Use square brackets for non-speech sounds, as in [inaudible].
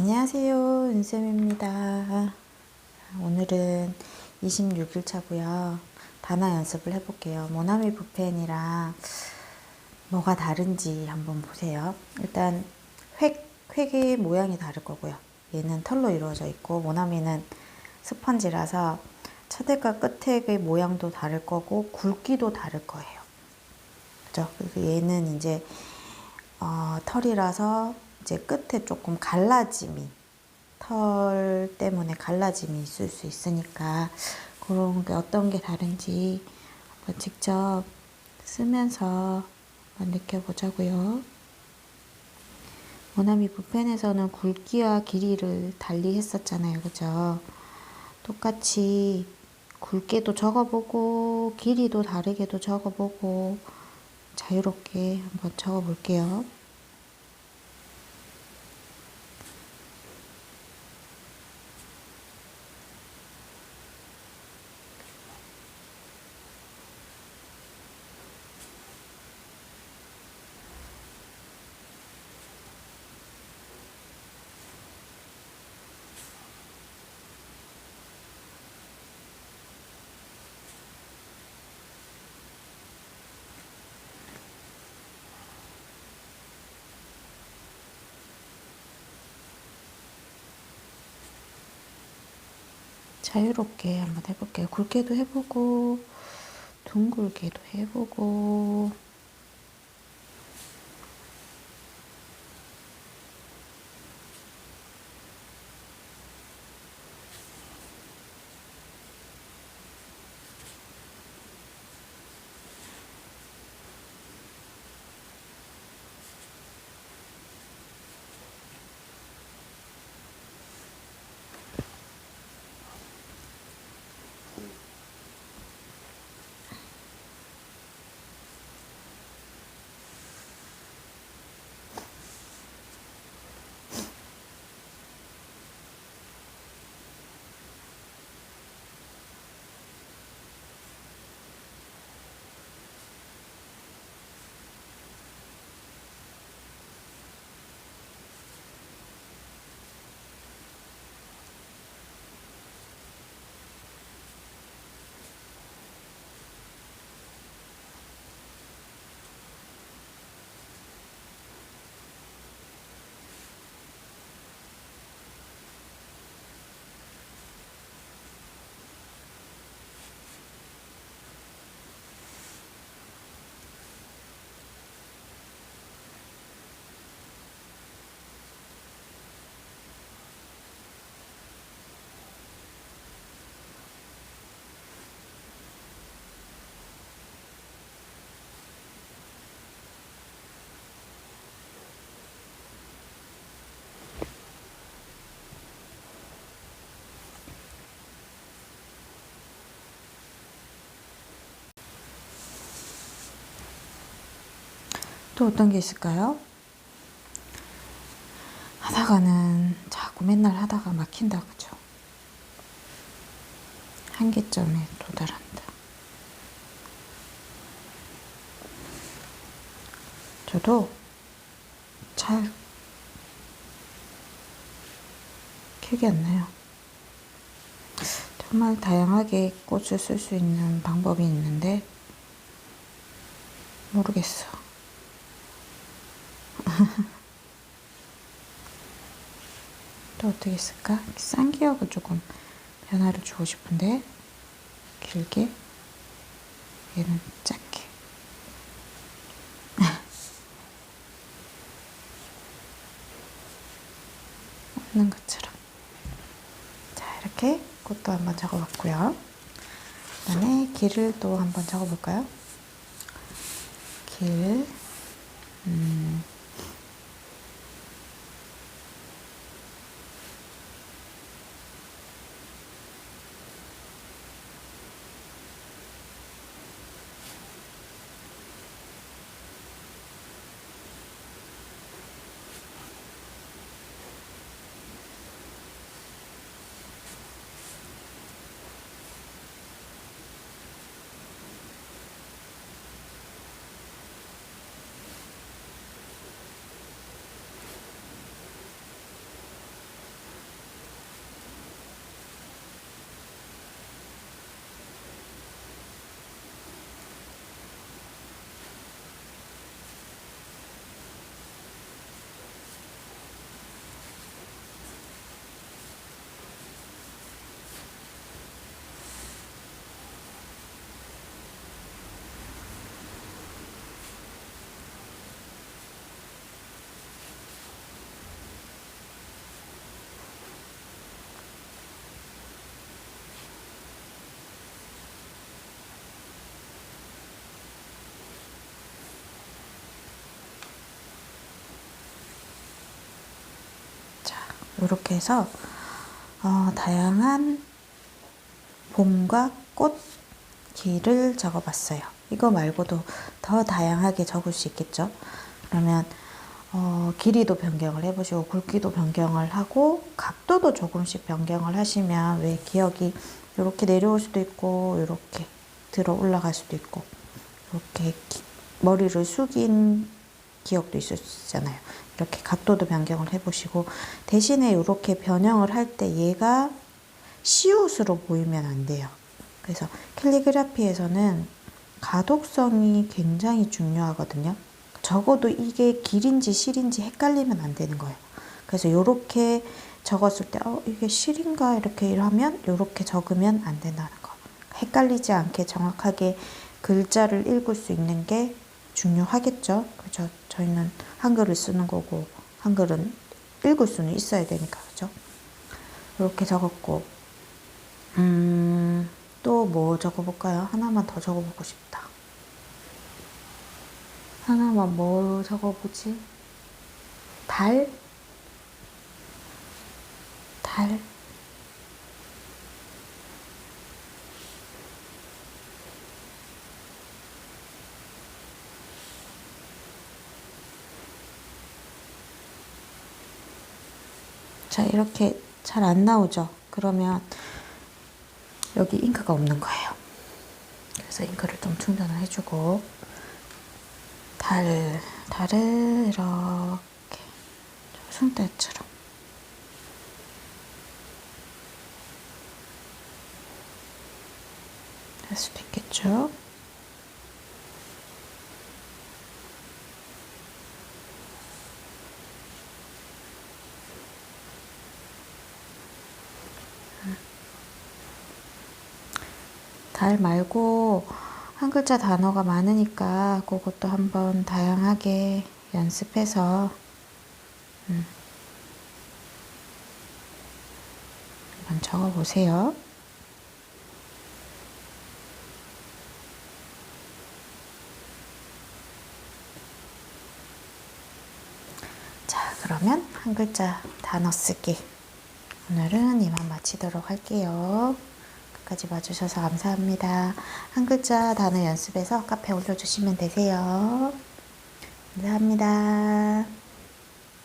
안녕하세요. 윤쌤입니다. 오늘은 26일 차고요. 단어 연습을 해볼게요. 모나미 붓펜이랑 뭐가 다른지 한번 보세요. 일단 획, 획의 모양이 다를 거고요. 얘는 털로 이루어져 있고 모나미는 스펀지라서 첫획과 끝획의 모양도 다를 거고 굵기도 다를 거예요. 그죠? 그래서 얘는 이제 어, 털이라서 이제 끝에 조금 갈라짐이 털 때문에 갈라짐이 있을 수 있으니까 그런 게 어떤 게 다른지 한번 직접 쓰면서 느껴보자고요. 모나미 붓펜에서는 굵기와 길이를 달리 했었잖아요. 그죠? 똑같이 굵게도 적어보고 길이도 다르게도 적어보고 자유롭게 한번 적어볼게요. 자유롭게 한번 해볼게요. 굵게도 해보고, 둥글게도 해보고, 또 어떤 게 있을까요? 하다가는 자꾸 맨날 하다가 막힌다 그죠? 한계점에 도달한다. 저도 잘 기억이 안 나요. 정말 다양하게 꽃을 쓸 수 있는 방법이 있는데 모르겠어. 또 어떻게 쓸까? 쌍기역을 조금 변화를 주고 싶은데 길게 얘는 작게. [laughs] 없는 것처럼. 자 이렇게 꽃도 한번 적어봤고요. 그 다음에 길을 또 한번 적어볼까요? 길. 음, 이렇게 해서 어, 다양한 봄과 꽃 길을 적어봤어요. 이거 말고도 더 다양하게 적을 수 있겠죠. 그러면 어, 길이도 변경을 해보시고 굵기도 변경을 하고 각도도 조금씩 변경을 하시면 왜 기억이 이렇게 내려올 수도 있고 이렇게 들어 올라갈 수도 있고 이렇게 기- 머리를 숙인 기억도 있잖아요. 이렇게 각도도 변경을 해보시고 대신에 이렇게 변형을 할 때 얘가 시옷으로 보이면 안 돼요. 그래서 캘리그라피에서는 가독성이 굉장히 중요하거든요. 적어도 이게 길인지 실인지 헷갈리면 안 되는 거예요. 그래서 이렇게 적었을 때, 어, 이게 실인가? 이렇게 하면, 이렇게 적으면 안 된다는 거. 헷갈리지 않게 정확하게 글자를 읽을 수 있는 게 중요하겠죠. 그죠? 저희는 한글을 쓰는 거고, 한글은 읽을 수는 있어야 되니까, 그죠? 이렇게 적었고, 음, 또 뭐 적어볼까요? 하나만 더 적어보고 싶다. 하나만 뭐 적어보지? 달? 달? 자, 이렇게 잘 안 나오죠? 그러면 여기 잉크가 없는 거예요. 그래서 잉크를 좀 충전을 해주고 달, 달을 이렇게 손때처럼 할 수도 있겠죠. 달 말고 한 글자 단어가 많으니까 그것도 한번 다양하게 연습해서 음, 한번 적어보세요. 자, 그러면 한 글자 단어 쓰기. 오늘은 이만 마치도록 할게요. 끝까지 봐주셔서 감사합니다. 한 글자 단어 연습해서 카페 올려주시면 되세요. 감사합니다.